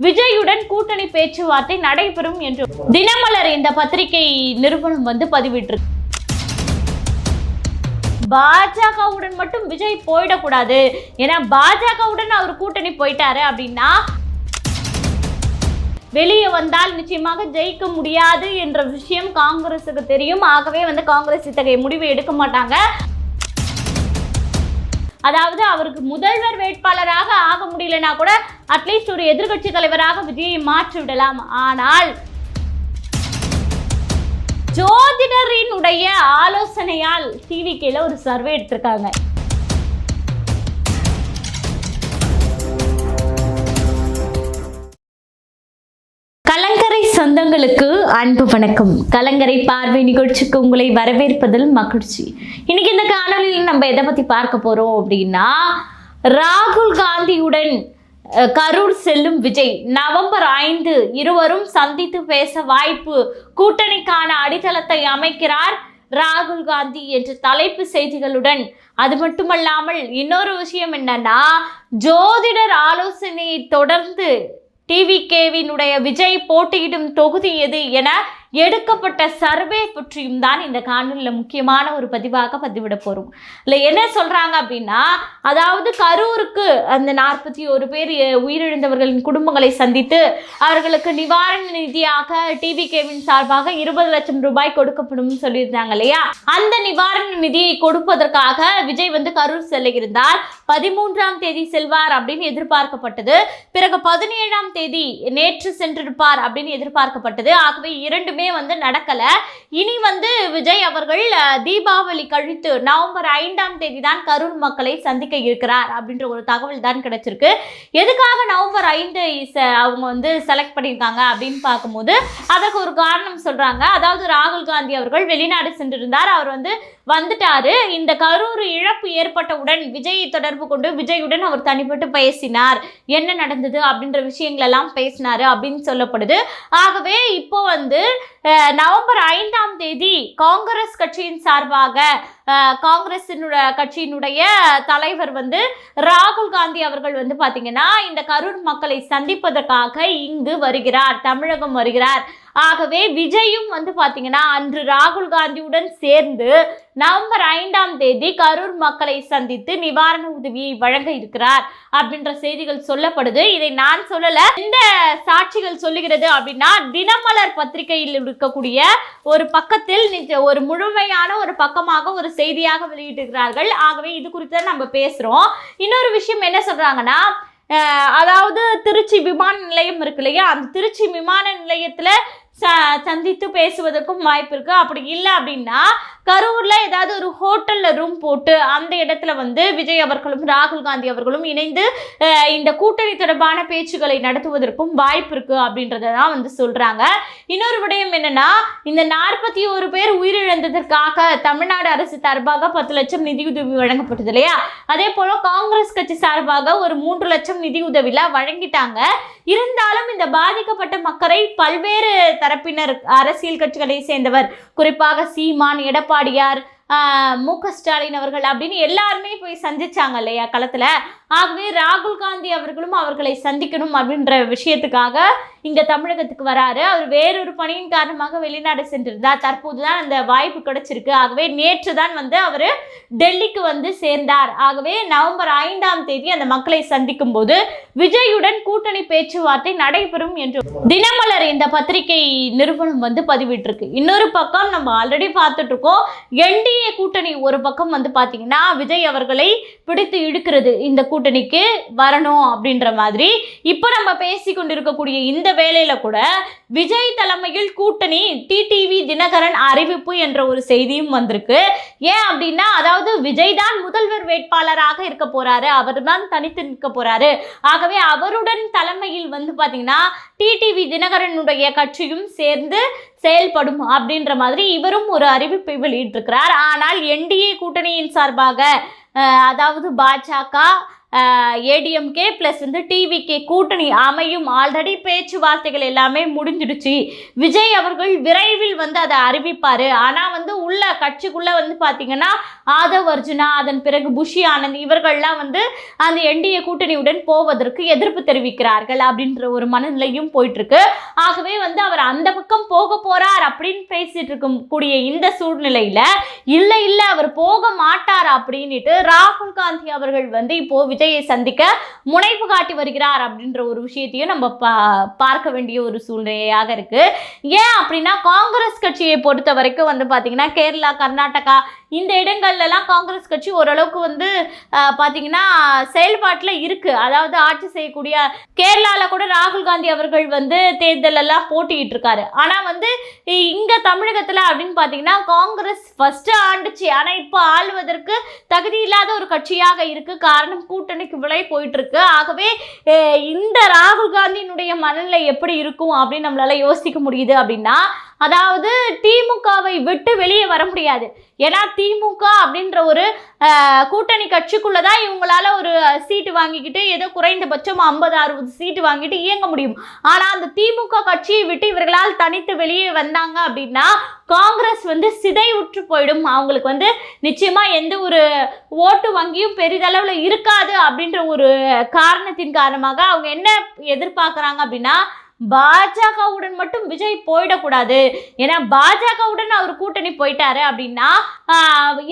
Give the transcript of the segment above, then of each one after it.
விஜயுடன் கூட்டணி பேச்சுவார்த்தை நடைபெறும் என்று தினமலர் இந்த பத்திரிகை நிறுவனம் வந்து பதிவிட்டிருக்கு. பாஜகவுடன் மட்டும் விஜய் போயிடக்கூடாது. ஏன்னா பாஜகவுடன் அவர் கூட்டணி போயிட்டாரு அப்படின்னா வெளியே வந்தால் நிச்சயமாக ஜெயிக்க முடியாது என்ற விஷயம் காங்கிரஸுக்கு தெரியும். ஆகவே வந்து காங்கிரஸ் இத்தகைய முடிவை எடுக்க மாட்டாங்க. அதாவது அவருக்கு முதல்வர் வேட்பாளராக ஆக முடியலனா கூட அட்லீஸ்ட் ஒரு எதிர்க்கட்சி தலைவராக விஜயை மாற்றி விடலாம். ஆனால் ஜோதிடரினுடைய ஆலோசனையால் டிவிக்கேல ஒரு சர்வே எடுத்திருக்காங்க. சொந்தங்களுக்கு அன்பு வணக்கம். கலங்கரை பார்வை நிகழ்ச்சிக்கு உங்களை வரவேற்பதில் மகிழ்ச்சி. இன்னைக்கு இந்த காணொலியில் நம்ம எதை பத்தி பார்க்க போறோம் அப்படின்னா ராகுல் காந்தியுடன் கரூர் செல்லும் விஜய் நவம்பர் ஐந்து இருவரும் சந்தித்து பேச வாய்ப்பு கூட்டணிக்கான அடித்தளத்தை அமைக்கிறார் ராகுல் காந்தி என்ற தலைப்பு செய்திகளுடன். அது மட்டுமல்லாமல் இன்னொரு விஷயம் என்னன்னா ஜோதிடர் ஆலோசனையை தொடர்ந்து டிவிகேவினுடைய விஜய் போட்டியிடும் தொகுதி எது என எடுக்கப்பட்ட சர்வே பற்றியும் தான் இந்த காணொலியில் முக்கியமான ஒரு பதிவாக பதிவிட போகிறோம் இல்லை என்ன சொல்கிறாங்க அப்படின்னா அதாவது கரூருக்கு அந்த நாற்பத்தி ஒரு பேர் உயிரிழந்தவர்களின் குடும்பங்களை சந்தித்து அவர்களுக்கு நிவாரண நிதியாக டிவிகேவின் சார்பாக இருபது லட்சம் ரூபாய் கொடுக்கப்படும் சொல்லியிருந்தாங்க இல்லையா? அந்த நிவாரண நிதியை கொடுப்பதற்காக விஜய் வந்து கரூர் செல்ல இருந்தார் பதிமூன்றாம் தேதி செல்வார் அப்படின்னு எதிர்பார்க்கப்பட்டது. பிறகு பதினேழாம் தேதி நேற்று சென்றிருப்பார் அப்படின்னு எதிர்பார்க்கப்பட்டது. ஆகவே இரண்டுமே வந்து நடக்கலை. இனி வந்து விஜய் அவர்கள் தீபாவளி கழித்து நவம்பர் ஐந்தாம் தேதி தான் கரூர் மக்களை சந்திக்க இருக்கிறார் அப்படின்ற ஒரு தகவல் தான் கிடைச்சிருக்கு. எதுக்காக நவம்பர் ஐந்து அவங்க வந்து செலக்ட் பண்ணியிருக்காங்க அப்படின்னு பார்க்கும்போது அதற்கு ஒரு காரணம் சொல்கிறாங்க அதாவது ராகுல் காந்தி அவர்கள் வெளிநாடு சென்றிருந்தார். அவர் வந்து வந்துட்டாரு. இந்த கரூர் இழப்பு ஏற்பட்டவுடன் விஜயை தொடர்பு கொண்டு விஜயுடன் அவர் தனிப்பட்டு பேசினார். என்ன நடந்தது அப்படின்ற விஷயங்கள் எல்லாம் அப்படின்னு சொல்லப்படுது. ஆகவே இப்போ வந்து நவம்பர் ஐந்தாம் தேதி காங்கிரஸ் கட்சியின் சார்பாக அஹ், காங்கிரசினுடைய கட்சியினுடைய தலைவர் வந்து ராகுல் காந்தி அவர்கள் வந்து பார்த்தீங்கன்னா இந்த கரூர் மக்களை சந்திப்பதற்காக இங்கு வருகிறார் தமிழகம் வருகிறார். ஆகவே விஜயும் வந்து பார்த்தீங்கன்னா அன்று ராகுல் காந்தியுடன் சேர்ந்து நவம்பர் ஐந்தாம் தேதி கரூர் மக்களை சந்தித்து நிவாரண உதவியை வழங்க இருக்கிறார் அப்படின்ற செய்திகள் சொல்லப்படுது. இதை நான் சொல்லல. இந்த சாட்சிகள் சொல்லுகிறது அப்படின்னா தினமலர் பத்திரிகையில் இருக்கக்கூடிய ஒரு பக்கத்தில் நிஜ- ஒரு முழுமையான ஒரு பக்கமாக ஒரு செய்தியாக வெளியிட்டிருக்கிறார்கள். ஆகவே இது குறித்து தான் நம்ம பேசுறோம். இன்னொரு விஷயம் என்ன சொல்றாங்கன்னா அதாவது திருச்சி விமான நிலையம் இருக்கு இல்லையா? அந்த திருச்சி விமான நிலையத்தில் ச சந்தித்து பேசுவதற்கும் வாய்ப்பு இருக்குது அப்படி இல்லை அப்படின்னா கரூரில் ஏதாவது ஒரு ஹோட்டலில் ரூம் போட்டு அந்த இடத்துல வந்து விஜய் அவர்களும் ராகுல் காந்தி அவர்களும் இணைந்து இந்த கூட்டணி தொடர்பான பேச்சுக்களை நடத்துவதற்கும் வாய்ப்பு இருக்குது அப்படின்றத தான் வந்து சொல்கிறாங்க இன்னொரு விடயம் என்னென்னா இந்த நாற்பத்தி ஒரு பேர் உயிரிழந்ததற்காக தமிழ்நாடு அரசு சார்பாக பத்து லட்சம் நிதியுதவி வழங்கப்பட்டது இல்லையா? அதே போல் காங்கிரஸ் கட்சி சார்பாக ஒரு மூன்று லட்சம் நிதியுதவில வழங்கிட்டாங்க. இருந்தாலும் இந்த பாதிக்கப்பட்ட மக்களை பல்வேறு தரப்பினர் அரசியல் கட்சிகளை சேர்ந்தவர். குறிப்பாக சீமான் எடப்பாடியார் மு க ஸ்டாலின் அவர்கள் அப்படின்னு எல்லாருமே போய் சந்திச்சாங்க இல்லையா களத்துல? ஆகவே ராகுல் காந்தி அவர்களும் அவர்களை சந்திக்கணும் அப்படின்ற விஷயத்துக்காக இங்க தமிழகத்துக்கு வராரு. அவர் வேறொரு பணியின் காரணமாக வெளிநாடு சென்றிருந்தார். தற்போதுதான் அந்த வாய்ப்பு கிடைச்சிருக்கு. ஆகவே நேற்று தான் வந்து அவர் டெல்லிக்கு வந்து சேர்ந்தார். ஆகவே நவம்பர் ஐந்தாம் தேதி அந்த மக்களை சந்திக்கும் போது விஜயுடன் கூட்டணி பேச்சுவார்த்தை நடைபெறும் என்று தினமலர் இந்த பத்திரிகை நிறுவனம் வந்து பதிவிட்டிருக்கு. இன்னொரு பக்கம் நம்ம ஆல்ரெடி பார்த்துட்டு இருக்கோம் என்டிஏ கூட்டணி ஒரு பக்கம் வந்து பார்த்தீங்கன்னா விஜய் அவர்களை பிடித்து இழுக்கிறது. இந்த கூட்டணிக்கு வரணும் அப்படின்ற மாதிரி. இப்போ நம்ம பேசி கொண்டிருக்கக்கூடிய இந்த வேளையில் கூட விஜய் தலைமையில் கூட்டணி டிடிவி தினகரன் அறிவிப்பு என்ற ஒரு செய்தியும் வந்திருக்கு. ஏன் அப்படின்னா அதாவது விஜய் தான் முதல்வர் வேட்பாளராக இருக்க போறாரு அவர் தான் தனித்து நிற்க போறாரு. ஆகவே அவருடன் தலைமையில் வந்து பார்த்தீங்கன்னா டிடிவி தினகரனுடைய கட்சியும் சேர்ந்து செயல்படும் அப்படின்ற மாதிரி இவரும் ஒரு அறிவிப்பை வெளியிட்டிருக்கிறார். ஆனால் என்டிஏ கூட்டணியின் சார்பாக அதாவது பாஜக ஏடிஎம்கே ப்ளஸ் வந்து டிவிகே கூட்டணி அமையும். ஆல்ரெடி பேச்சுவார்த்தைகள் எல்லாமே முடிஞ்சிடுச்சு. விஜய் அவர்கள் விரைவில் வந்து அதை அறிவிப்பார். ஆனால் வந்து உள்ள கட்சிக்குள்ளே வந்து பார்த்தீங்கன்னா ஆதவ் அர்ஜுனா அதன் பிறகு புஷி ஆனந்த் இவர்கள்லாம் வந்து அந்த என்டிஏ கூட்டணியுடன் போவதற்கு எதிர்ப்பு தெரிவிக்கிறார்கள் அப்படின்ற ஒரு மனநிலையும் போயிட்டுருக்கு. ஆகவே வந்து அவர் அந்த பக்கம் போக போகிறார் அப்படின்னு பேசிட்டு இருக்கும் கூடிய இந்த சூழ்நிலையில் இல்லை இல்லை அவர் போக மாட்டார் அப்படின்னுட்டு ராகுல் காந்தி அவர்கள் வந்து இப்போ விஜயை சந்திக்க முனைப்பு காட்டி வருகிறார் அப்படின்ற ஒரு விஷயத்தையும் நம்ம பா பார்க்க வேண்டிய ஒரு சூழ்நிலையாக இருக்கு. ஏன் அப்படின்னா காங்கிரஸ் கட்சியை பொறுத்த வரைக்கும் வந்து பார்த்தீங்கன்னா கேரளா கர்நாடகா இந்த இடங்கள்லலாம் காங்கிரஸ் கட்சி ஓரளவுக்கு வந்து பார்த்தீங்கன்னா செயல்பாட்டில் இருக்குது அதாவது ஆட்சி செய்யக்கூடிய கேரளாவில் கூட ராகுல் காந்தி அவர்கள் வந்து தேர்தல் எல்லாம் இருக்காரு ஆனால் வந்து தமிழகத்தில் அப்படின்னு பார்த்தீங்கன்னா காங்கிரஸ் ஃபஸ்ட்டு ஆண்டுச்சு. ஆனால் இப்போ ஆளுவதற்கு தகுதி இல்லாத ஒரு கட்சியாக இருக்கு. காரணம் கூட்டணிக்கு விலை போயிட்டுருக்கு. ஆகவே இந்த ராகுல் காந்தியினுடைய மனநிலை எப்படி இருக்கும் அப்படின்னு நம்மளால யோசிக்க முடியுது அப்படின்னா அதாவது திமுகவை விட்டு வெளியே வர முடியாது. ஏன்னா திமுக அப்படின்ற ஒரு கூட்டணி கட்சிக்குள்ள தான் இவங்களால ஒரு சீட்டு வாங்கிக்கிட்டு ஏதோ குறைந்தபட்சம் ஐம்பது அறுபது சீட்டு வாங்கிட்டு இயங்க முடியும். ஆனால் அந்த திமுக கட்சியை விட்டு இவர்களால் தனித்து வெளியே வந்தாங்க அப்படின்னா காங்கிரஸ் வந்து சிதைவுற்று போயிடும். அவங்களுக்கு வந்து நிச்சயமாக எந்த ஒரு ஓட்டு வங்கியும் பெரிதளவில் இருக்காது அப்படின்ற ஒரு காரணத்தின் காரணமாக அவங்க என்ன எதிர்பார்க்குறாங்க அப்படின்னா பாஜகவுடன் மட்டும் விஜய் போயிடக்கூடாது. ஏன்னா பாஜகவுடன் அவர் கூட்டணி போயிட்டாரு அப்படின்னா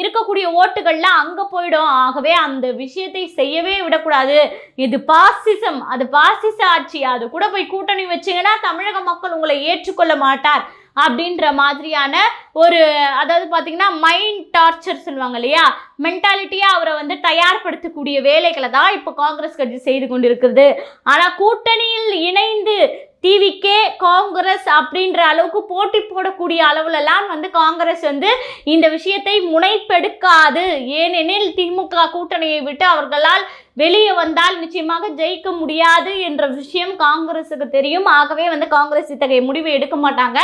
இருக்கக்கூடிய ஓட்டுகள்லாம் அங்கே போயிடும். ஆகவே அந்த விஷயத்தை செய்யவே விடக்கூடாது. இது பாசிசம். அது பாசிச ஆட்சி. அது கூட போய் கூட்டணி வச்சீங்கன்னா தமிழக மக்கள் உங்களை ஏற்றுக்கொள்ள மாட்டார் அப்படின்ற மாதிரியான ஒரு அதாவது பார்த்தீங்கன்னா மைண்ட் டார்ச்சர் சொல்லுவாங்க இல்லையா? மென்டாலிட்டியாக அவரை வந்து தயார்படுத்தக்கூடிய வேலைகளை தான் இப்போ காங்கிரஸ் கட்சி செய்து கொண்டிருக்கிறது. ஆனால் கூட்டணியில் இணைந்து டிவிக்கே காங்கிரஸ் அப்படின்ற அளவுக்கு போட்டி போடக்கூடிய அளவுலலாம் வந்து காங்கிரஸ் வந்து இந்த விஷயத்தை முனைப்பெடுக்காது. ஏனெனில் திமுக கூட்டணியை விட்டு அவர்களால் வெளியே வந்தால் நிச்சயமாக ஜெயிக்க முடியாது என்ற விஷயம் காங்கிரஸுக்கு தெரியும். ஆகவே வந்து காங்கிரஸ் இத்தகைய முடிவை எடுக்க மாட்டாங்க.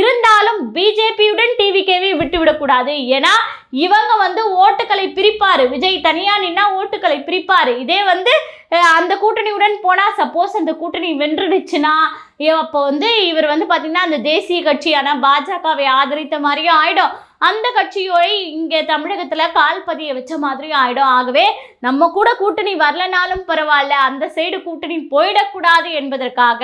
இருந்தாலும் பிஜேபியுடன் டிவிகேவை விட்டு விடக்கூடாது ஏன்னா இவங்க வந்து ஓட்டுகளை பிரிப்பாரு. விஜய் தனியா நின்னா ஓட்டுகளை பிரிப்பாரு. இதே வந்து அந்த கூட்டணியுடன் போனால் சப்போஸ் அந்த கூட்டணி வென்றுடுச்சுன்னா அப்போ வந்து இவர் வந்து பார்த்தீங்கன்னா அந்த தேசிய கட்சியான பாஜகவை ஆதரித்த மாதிரியும் ஆயிடும். அந்த கட்சியோட இங்கே தமிழகத்தில் கால் பதிய வச்ச மாதிரியும் ஆகிடும் ஆகவே நம்ம கூட கூட்டணி வரலனாலும் பரவாயில்ல அந்த சைடு கூட்டணி போயிடக்கூடாது என்பதற்காக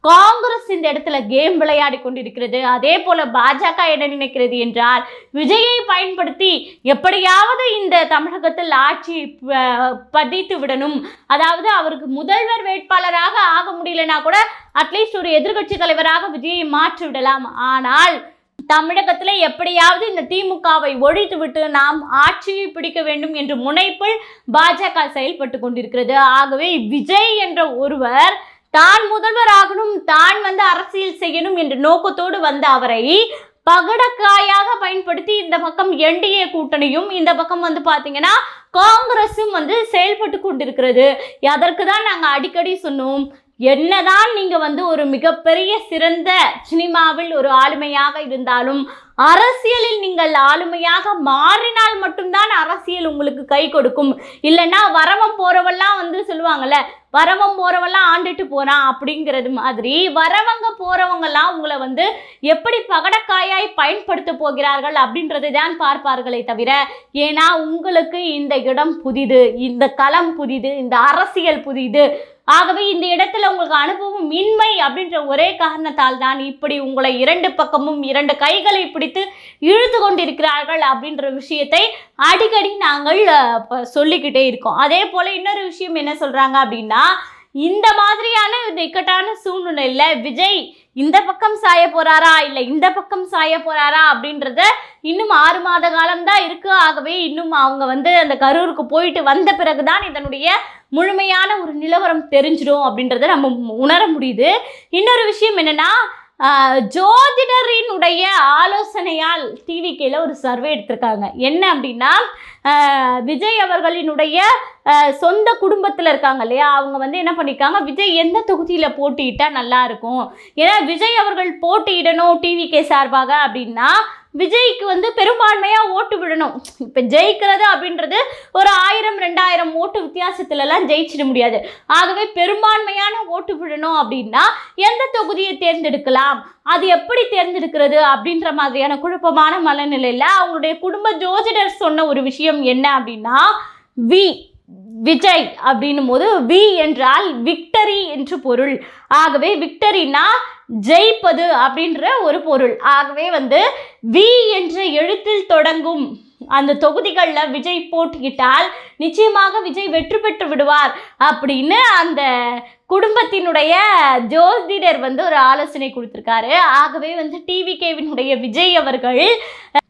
காங்கிரஸ் இந்த இடத்துல கேம் விளையாடி கொண்டிருக்கிறது. அதே போல பாஜக என்ன நினைக்கிறது என்றால் விஜயை பயன்படுத்தி எப்படியாவது இந்த தமிழகத்தில் ஆட்சி ப- பதித்து விடணும். அதாவது அவருக்கு முதல்வர் வேட்பாளராக ஆக முடியலனா கூட அட்லீஸ்ட் ஒரு எதிர்க்கட்சி தலைவராக விஜயை மாற்றி விடலாம். ஆனால் தமிழகத்தில் எப்படியாவது இந்த திமுகவை ஒழித்துவிட்டு நாம் ஆட்சியை பிடிக்க வேண்டும் என்ற முனைப்பில் பாஜக செயல்பட்டு கொண்டிருக்கிறது. ஆகவே விஜய் என்ற ஒருவர் தான் முதல்வர் ஆகணும் தான் வந்து அரசியல் செய்யணும் என்ற நோக்கத்தோடு வந்த அவரை பகடக்காயாக பயன்படுத்தி இந்த பக்கம் என்டிஏ கூட்டணியும் இந்த பக்கம் வந்து பார்த்தீங்கன்னா காங்கிரஸும் வந்து செயல்பட்டு கொண்டிருக்கிறது. அதற்கு தான் நாங்கள் அடிக்கடி சொன்னோம் என்னதான் நீங்கள் வந்து ஒரு மிகப்பெரிய சிறந்த சினிமாவில் ஒரு ஆளுமையாக இருந்தாலும் அரசியலில் நீங்கள் ஆளுமையாக மாறினால் மட்டும்தான் அரசியல் உங்களுக்கு கை கொடுக்கும். இல்லைன்னா வரவன் போறவெல்லாம் வந்து சொல்லுவாங்கல்ல வரவன் போகிறவெல்லாம் ஆண்டுட்டு போகிறான் அப்படிங்கிறது மாதிரி வரவங்க போகிறவங்கெல்லாம் உங்களை வந்து எப்படி பகடக்காயாய் பயன்படுத்த போகிறார்கள் அப்படின்றது தான் பார்ப்பார்களே தவிர ஏன்னா உங்களுக்கு இந்த இடம் புதிது இந்த களம் புதிது இந்த அரசியல் புதிது ஆகவே இந்த இடத்துல உங்களுக்கு அனுபவம் இன்மை அப்படின்ற ஒரே காரணத்தால் தான் இப்படி உங்களை இரண்டு பக்கமும் இரண்டு கைகளை பிடித்து இழுத்து கொண்டிருக்கிறார்கள் அப்படின்ற விஷயத்தை அடிக்கடி நாங்கள் சொல்லிக்கிட்டே இருக்கோம். அதே போல இன்னொரு விஷயம் என்ன சொல்றாங்க அப்படின்னா இந்த மாதிரியான இக்கட்டான சூழ்நிலையில் விஜய் இந்த பக்கம் சாய போறாரா இல்லை இந்த பக்கம் சாய போறாரா அப்படின்றத இன்னும் ஆறு மாத காலம்தான் இருக்கு. ஆகவே இன்னும் அவங்க வந்து அந்த கரூருக்கு போயிட்டு வந்த பிறகுதான் இதனுடைய முழுமையான ஒரு நிலவரம் தெரிஞ்சிடும் அப்படின்றத நம்ம உணர முடியுது. இன்னொரு விஷயம் என்னென்னா ஜோதிடரினுடைய ஆலோசனையால் டிவிக்கில் ஒரு சர்வே எடுத்திருக்காங்க. என்ன அப்படின்னா விஜய் அவர்களினுடைய சொந்த குடும்பத்தில் இருக்காங்க இல்லையா? அவங்க வந்து என்ன பண்ணியிருக்காங்க விஜய் எந்த தொகுதியில் போட்டியிட்டால் நல்லாயிருக்கும் ஏன்னா விஜய் அவர்கள் போட்டியிடணும் டிவிகே சார்பாக அப்படின்னா விஜய்க்கு வந்து பெரும்பான்மையாக ஓட்டு விடணும். இப்போ ஜெயிக்கிறது அப்படின்றது ஒரு ஆயிரம் ரெண்டாயிரம் ஓட்டு வித்தியாசத்துலலாம் ஜெயிச்சிட முடியாது. ஆகவே பெரும்பான்மையான ஓட்டு விடணும் அப்படின்னா எந்த தொகுதியை தேர்ந்தெடுக்கலாம்? அது எப்படி தேர்ந்தெடுக்கிறது அப்படின்ற மாதிரியான குழப்பமான மனநிலையில் அவங்களுடைய குடும்ப ஜோதிடர் சொன்ன ஒரு விஷயம் என்ன அப்படின்னா வி. விஜய் அப்படின்னும் போது வி என்றால் விக்டரி என்று பொருள். ஆகவே விக்டரினா ஜெயிப்பது அப்படின்ற ஒரு பொருள். ஆகவே வந்து வி என்ற எழுத்தில் தொடங்கும் அந்த தொகுதிகளில் விஜய் போட்டியிட்டால் நிச்சயமாக விஜய் வெற்றி பெற்று விடுவார் அப்படின்னு அந்த குடும்பத்தினுடைய ஜோதிடர் வந்து ஒரு ஆலோசனை கொடுத்துருக்காரு. ஆகவே வந்து டிவிகேவினுடைய விஜய் அவர்கள்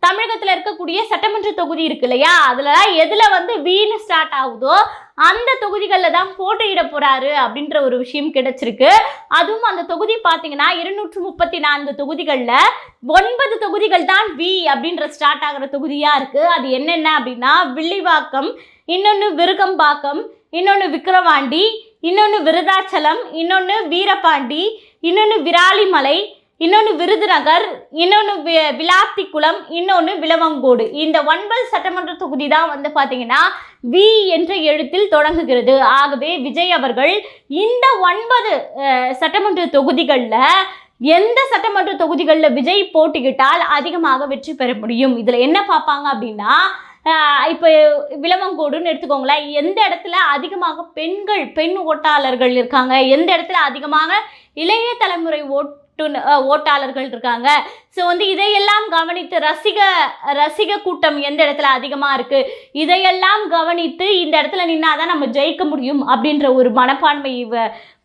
தமிழகத்தில் இருக்கக்கூடிய சட்டமன்ற தொகுதி இருக்கு இல்லையா? அதில் எதில் வந்து வீணு ஸ்டார்ட் ஆகுதோ அந்த தொகுதிகளில் தான் போட்டியிட போகிறாரு அப்படின்ற ஒரு விஷயம் கிடைச்சிருக்கு. அதுவும் அந்த தொகுதி பார்த்தீங்கன்னா இருநூற்று முப்பத்தி நான்கு தொகுதிகளில் ஒன்பது தொகுதிகள் தான் வி அப்படின்ற ஸ்டார்ட் ஆகிற தொகுதியாக இருக்குது அது என்னென்ன அப்படின்னா வில்லிவாக்கம் இன்னொன்று விருகம்பாக்கம் இன்னொன்று விக்கிரவாண்டி இன்னொன்று விருதாச்சலம் இன்னொன்று வீரபாண்டி இன்னொன்று விராலிமலை இன்னொன்று விருதுநகர் இன்னொன்று வி விளாத்திக்குளம் இன்னொன்று விளவங்கோடு இந்த ஒன்பது சட்டமன்ற தொகுதி தான் வந்து பார்த்தீங்கன்னா வி என்ற எழுத்தில் தொடங்குகிறது. ஆகவே விஜய் அவர்கள் இந்த ஒன்பது சட்டமன்ற தொகுதிகளில் எந்த சட்டமன்ற தொகுதிகளில் விஜய் போட்டியிட்டால் அதிகமாக வெற்றி பெற முடியும்? இதில் என்ன பார்ப்பாங்க அப்படின்னா இப்போ விளவங்கோடுன்னு எடுத்துக்கோங்களேன். எந்த இடத்துல அதிகமாக பெண்கள் பெண் ஓட்டாளர்கள் இருக்காங்க? எந்த இடத்துல அதிகமாக இளைய தலைமுறை ஓட் ஓட்டாளர்கள் இருக்காங்க. ஸோ வந்து இதையெல்லாம் கவனித்து ரசிக ரசிக கூட்டம் எந்த இடத்துல அதிகமாக இருக்குது இதையெல்லாம் கவனித்து இந்த இடத்துல நின்னாதான் நம்ம ஜெயிக்க முடியும் அப்படின்ற ஒரு மனப்பான்மை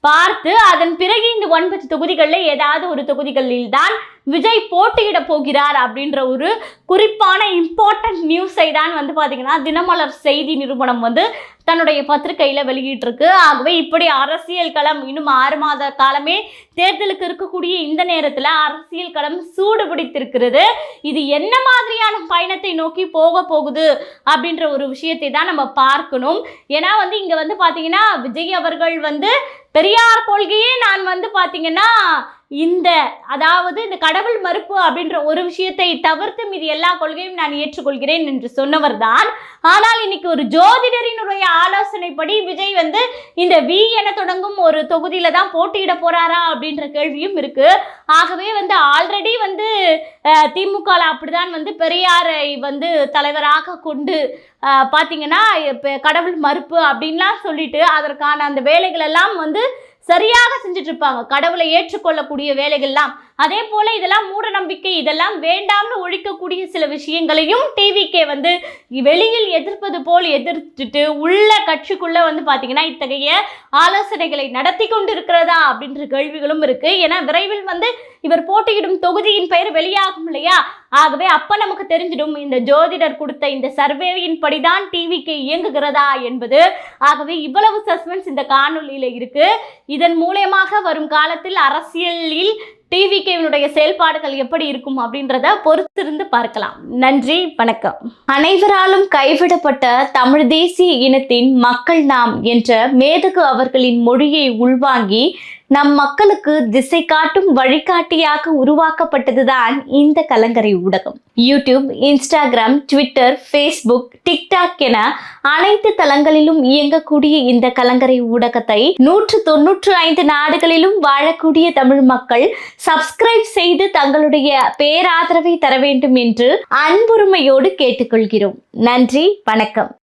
பார்த்து அதன் பிறகு இந்த ஒன்பது தொகுதிகளில் ஏதாவது ஒரு தொகுதிகளில் தான் விஜய் போட்டியிட போகிறார் அப்படின்ற ஒரு குறிப்பான இம்பார்ட்டன்ட் நியூஸை தான் வந்து பார்த்தீங்கன்னா தினமலர் செய்தி நிறுவனம் வந்து தன்னுடைய பத்திரிகையில் வெளியிட்டிருக்கு. ஆகவே இப்படி அரசியல் களம் இன்னும் ஆறு மாத காலமே தேர்தலுக்கு இருக்கக்கூடிய இந்த நேரத்தில் அரசியல் களம் சூடு பிடித்திருக்கிறது. இது என்ன மாதிரியான பயணத்தை நோக்கி போக போகுது அப்படின்ற ஒரு விஷயத்தை தான் நம்ம பார்க்கணும். ஏன்னா வந்து இங்கே வந்து பார்த்தீங்கன்னா விஜய் அவர்கள் வந்து பெரியார் கொள்கையே நான் வந்து பார்த்தீங்கன்னா இந்த அதாவது இந்த கடவுள் மறுப்பு அப்படின்ற ஒரு விஷயத்தை தவிர்த்து மீது எல்லா கொள்கையும் நான் ஏற்றுக்கொள்கிறேன் என்று சொன்னவர் தான் ஆனால் இன்னைக்கு ஒரு ஜோதிடரினுடைய ஆலோசனைப்படி விஜய் வந்து இந்த வி என தொடங்கும் ஒரு தொகுதியில தான் போட்டியிட போறாரா அப்படின்ற கேள்வியும் இருக்கு. ஆகவே வந்து ஆல்ரெடி வந்து திமுக அப்படிதான் வந்து பெரியாரை வந்து தலைவராக கொண்டு பார்த்தீங்கன்னா இப்போ கடவுள் மறுப்பு அப்படின்லாம் சொல்லிட்டு அதற்கான அந்த வேலைகள் எல்லாம் வந்து சரியாக செஞ்சுட்டு இருப்பாங்க. கடவுளை ஏற்றுக்கொள்ளக்கூடிய வேலைகள்லாம் அதே போல இதெல்லாம் மூட நம்பிக்கை இதெல்லாம் வேண்டாம்னு ஒழிக்கக்கூடிய சில விஷயங்களையும் டிவிக்கே வந்து வெளியில் எதிர்ப்பது போல் எதிர்த்துட்டு உள்ள கட்சிக்குள்ள வந்து பாத்தீங்கன்னா இத்தகைய ஆலோசனைகளை நடத்தி கொண்டு இருக்கிறதா அப்படின்ற கேள்விகளும் இருக்கு. ஏன்னா விரைவில் வந்து இவர் போட்டியிடும் தொகுதியின் பெயர் வெளியாகும் இல்லையா? ஆகவே அப்ப நமக்கு தெரிஞ்சிடும் இந்த ஜோதிடர் கொடுத்த இந்த சர்வேயின் படிதான் டிவிக்கு இயங்குகிறதா என்பது. ஆகவே இவ்வளவு சஸ்பென்ஸ் இந்த காணொலியில இருக்கு. இதன் மூலயமாக வரும் காலத்தில் அரசியலில் டிவிகேவினுடைய செயல்பாடுகள் எப்படி இருக்கும் அப்படின்றத பொறுத்திருந்து பார்க்கலாம். நன்றி வணக்கம். அனைவராலும் கைவிடப்பட்ட தமிழ் தேசிய இனத்தின் மக்கள் நாம் என்ற மேதகு அவர்களின் மொழியை உள்வாங்கி நம் மக்களுக்கு திசை காட்டும் வழிகாட்டியாக உருவாக்கப்பட்டதுதான் இந்த கலங்கரை ஊடகம். YouTube Instagram Twitter Facebook TikTok என அனைத்து தளங்களிலும் இயங்கக்கூடிய இந்த கலங்கரை ஊடகத்தை நூற்று தொன்னூற்று ஐந்து நாடுகளிலும் வாழக்கூடிய தமிழ் மக்கள் சப்ஸ்கிரைப் செய்து தங்களுடைய பேராதரவை தர வேண்டும் என்று அன்புரிமையோடு கேட்டுக்கொள்கிறோம். நன்றி வணக்கம்.